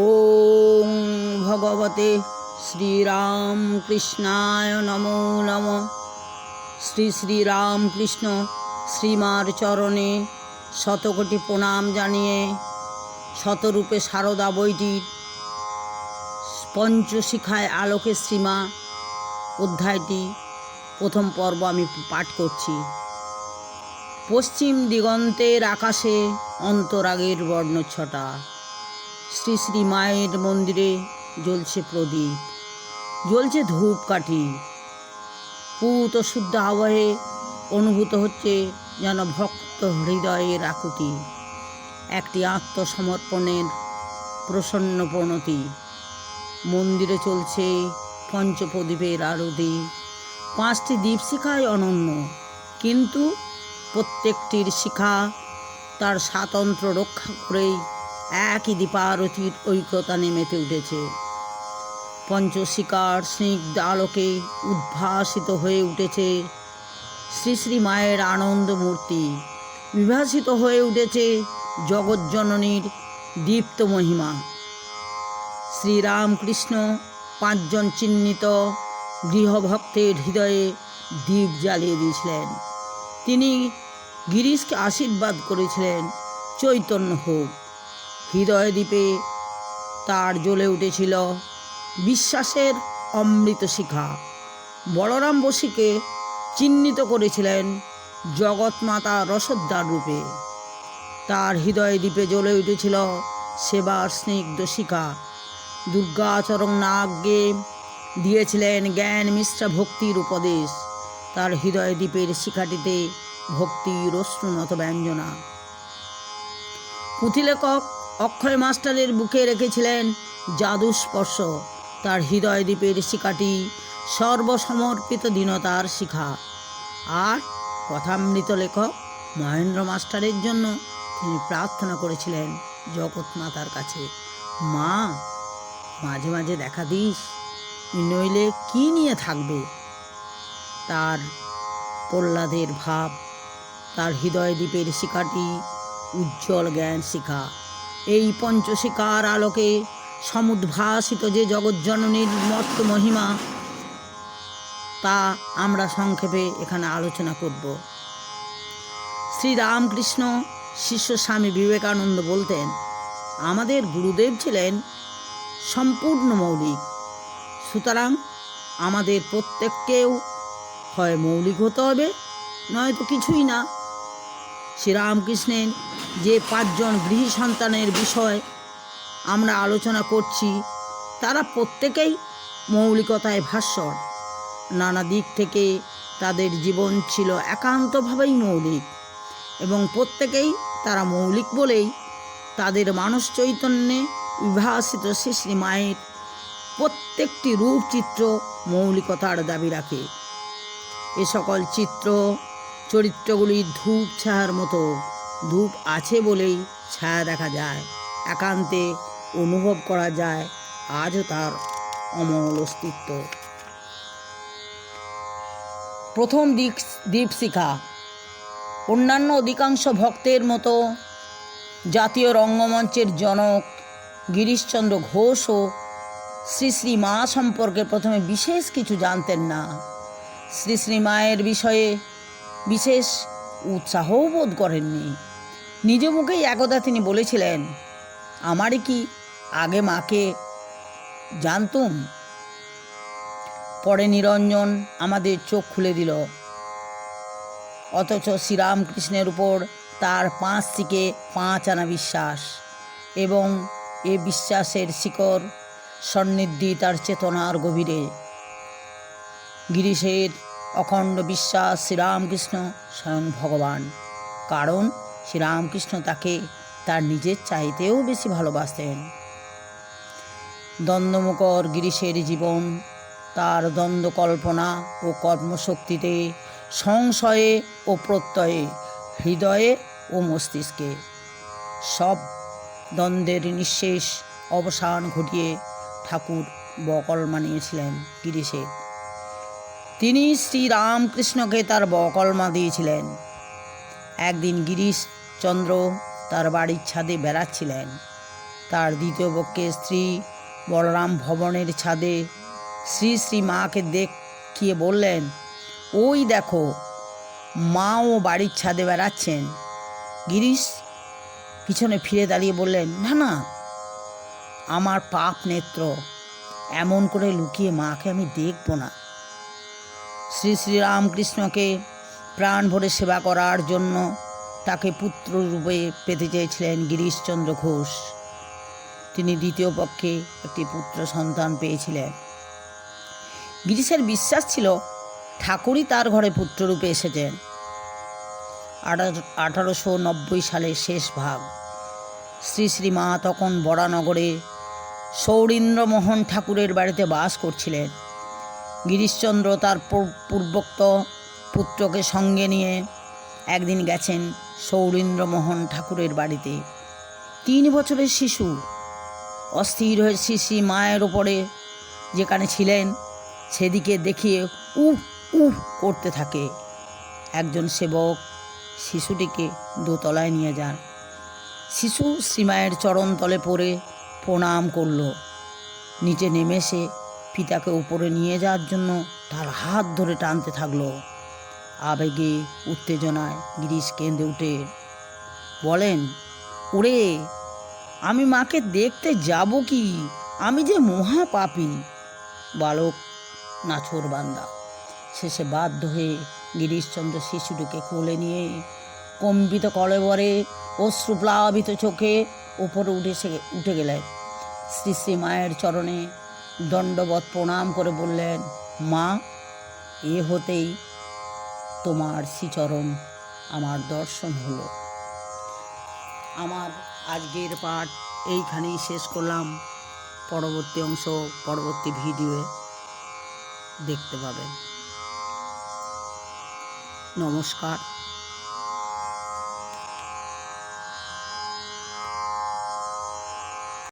ওং ভগবতে শ্রীরামকৃষ্ণায় নমো নম। শ্রী শ্রীরামকৃষ্ণ শ্রীমার চরণে শতকোটি প্রণাম জানিয়ে শতরূপে সারদা বইটির পঞ্চশিখায় আলোকে শ্রীমা অধ্যায়টি প্রথম পর্ব আমি পাঠ করছি। পশ্চিম দিগন্তের আকাশে অন্তরাগের বর্ণছটা শ্রী শ্রী মায়ের মন্দিরে জ্বলছে প্রদীপ, জ্বলছে ধূপকাঠি। পুত শুদ্ধ আবহে অনুভূত হচ্ছে যেন ভক্ত হৃদয়ের আকুতি, একটি আত্মসমর্পণের প্রসন্ন প্রণতি। মন্দিরে চলছে পঞ্চপ্রদীপের আরতি, পাঁচটি দীপশিখায় অনন্য, কিন্তু প্রত্যেকটির শিখা তার স্বাতন্ত্র্য রক্ষা করেই একই দীপারতির ঐক্যতা নেমেতে উঠেছে। পঞ্চশিকার স্নিগ্ধ আলোকে উদ্ভাসিত হয়ে উঠেছে শ্রী শ্রী মায়ের আনন্দ মূর্তি। বিভাসিত হয়ে উঠেছে জগজ্জননীর দীপ্ত মহিমা। শ্রীরামকৃষ্ণ পাঁচজন চিহ্নিত গৃহভক্তের হৃদয়ে দীপ জ্বালিয়ে দিয়েছিলেন। তিনি গিরিশকে আশীর্বাদ করেছিলেন চৈতন্য হোক। হৃদয় দ্বীপে তার জ্বলে উঠেছিল বিশ্বাসের অমৃত শিখা। বলরাম বসিকে চিহ্নিত করেছিলেন জগৎমাতা রসদ্দার রূপে। তার হৃদয় দ্বীপে জ্বলে উঠেছিল সেবার স্নিগ্ধ শিখা। দুর্গাচরণ নাগকে দিয়েছিলেন জ্ঞান মিশ্রা ভক্তির উপদেশ। তার হৃদয় দ্বীপের শিখাটিতে ভক্তির অশ্রুনত ব্যঞ্জনা। পুঁথিলেখক অক্ষয় মাস্টারের বুকে রেখেছিলেন জাদু স্পর্শ। তার হৃদয় দ্বীপের শিখাটি সর্বসমর্পিত দীনতার শিখা। আর কথামৃত লেখক মহেন্দ্র মাস্টারের জন্য তিনি প্রার্থনা করেছিলেন জগৎ মাতার কাছে, মা, মাঝে মাঝে দেখা দিস নইলে কি নিয়ে থাকবে? তার প্রহ্লাদের ভাব, তার হৃদয় দ্বীপের শিখাটি উজ্জ্বল জ্ঞান শিখা। এই পঞ্চশিখার আলোকে সমুদ্ভাসিত যে জগজ্জননীর মর্ত মহিমা, তা আমরা সংক্ষেপে এখানে আলোচনা করব। শ্রী রামকৃষ্ণ শিষ্য স্বামী বিবেকানন্দ বলতেন, আমাদের গুরুদেব ছিলেন সম্পূর্ণ মৌলিক, সুতরাং আমাদের প্রত্যেককেও হয় মৌলিক হতে হবে, নয়তো কিছুই না। শ্রীরামকৃষ্ণের যে পাঁচজন গৃহী সন্তানের বিষয় আমরা আলোচনা করছি, তারা প্রত্যেকেই মৌলিকতায় ভাস্বর। নানা দিক থেকে তাদের জীবন ছিল একান্তভাবেই মৌলিক এবং প্রত্যেকেই তারা মৌলিক বলেই তাদের মানস চৈতন্যে বিভাসিত শ্রী মায়ের প্রত্যেকটি রূপচিত্র মৌলিকতার দাবি রাখে। এ সকল চিত্র চরিত্রগুলি ধূপ ছায়ার মতো। ধূপ আছে বলেই ছায়া দেখা যায়, একান্তে অনুভব করা যায় আজও তার অমল অস্তিত্ব। প্রথম দিক দীপশিখা অন্যান্য অধিকাংশ ভক্তের মতো জাতীয় রঙ্গমঞ্চের জনক গিরিশচন্দ্র ঘোষও শ্রী শ্রী মা সম্পর্কে প্রথমে বিশেষ কিছু জানতেন না। শ্রী শ্রী মায়ের বিষয়ে বিশেষ উৎসাহও বোধ করেননি। নিজ মুখেই একদা তিনি বলেছিলেন আমারই কি আগে মাকে জানতুম? পরে নিরঞ্জন আমাদের চোখ খুলে দিল। অথচ শ্রীরামকৃষ্ণের উপর তার পাঁচ থেকে পাঁচ আনা বিশ্বাস এবং এ বিশ্বাসের শিকড় সন্নিধি তার চেতনার গভীরে। গিরিশের অখণ্ড বিশ্বাস শ্রীরামকৃষ্ণ স্বয়ং ভগবান। কারণ শ্রীরামকৃষ্ণ তাকে তার নিজের চাইতেও বেশি ভালোবাসতেন। দ্বন্দ্বমুখর গিরিশের জীবন, তার দ্বন্দ্ব কল্পনা ও কর্মশক্তিতে, সংশয়ে ও প্রত্যয়ে, হৃদয়ে ও মস্তিষ্কে। সব দ্বন্দ্বের নিঃশেষ অবসান ঘটিয়ে ঠাকুর বকল মানিয়েছিলেন গিরিশে তিনি শ্রীরামকৃষ্ণকে তার বকলমা দিয়েছিলেন। একদিন গিরিশচন্দ্র তার বাড়ির ছাদে বেড়াচ্ছিলেন। তার দ্বিতীয় পক্ষে স্ত্রী বলরাম ভবনের ছাদে শ্রী শ্রী মাকে দেখিয়ে বললেন, ওই দেখো, মাও বাড়ির ছাদে বেড়াচ্ছেন। গিরিশ পিছনে ফিরে দাঁড়িয়ে বললেন, না না, আমার পাপ নেত্র, এমন করে লুকিয়ে মাকে আমি দেখব না। শ্রী শ্রীরামকৃষ্ণকে প্রাণ ভরে সেবা করার জন্য তাকে পুত্র রূপে পেতে চেয়েছিলেন গিরিশচন্দ্র ঘোষ। তিনি দ্বিতীয় পক্ষে একটি পুত্র সন্তান পেয়েছিলেন। গিরিশের বিশ্বাস ছিল ঠাকুরই তার ঘরে পুত্ররূপে এসেছেন। আঠারোশো নব্বই সালের শেষ ভাগ। শ্রী শ্রী মা তখন বরানগরে সৌরীন্দ্রমোহন ঠাকুরের বাড়িতে বাস করছিলেন। গিরিশচন্দ্র তার পূর্বোক্ত পুত্রকে সঙ্গে নিয়ে একদিন গেছেন সৌরীন্দ্রমোহন ঠাকুরের বাড়িতে। তিন বছরের শিশু। অস্থির হয়ে শ্রী মায়ের ওপরে যেখানে ছিলেন, সেদিকে দেখিয়ে উহ উহ করতে থাকে। একজন সেবক শিশুটিকে দোতলায় নিয়ে যান। শিশু শ্রীমায়ের চরণ তলে পড়ে প্রণাম করল। নিচে নেমে এসে পিতাকে উপরে নিয়ে যাওয়ার জন্য তার হাত ধরে টানতে থাকল। আবেগে, উত্তেজনায় গিরিশ কেঁদে উঠে। বলেন, ওরে, আমি মাকে দেখতে যাব কি? আমি যে মহা পাপী বালক নাছর বান্দা শেষে বাধ্য হয়ে গিরিশচন্দ্র শিশুটিকে কোলে নিয়ে কম্পিত কলেবরে অশ্রুপ্লাবিত চোখে ওপরে উঠে সে, উঠে গেলেন। শ্রী শ্রী মায়ের চরণে দণ্ডবত প্রণাম করে বললেন, মা, এ হতেই তোমার শ্রীচরণ আমার দর্শন হলো। আমার আজকের পাঠ এইখানেই শেষ করলাম। পরবর্তী অংশ পরবর্তী ভিডিওয়ে দেখতে পাবেন নমস্কার।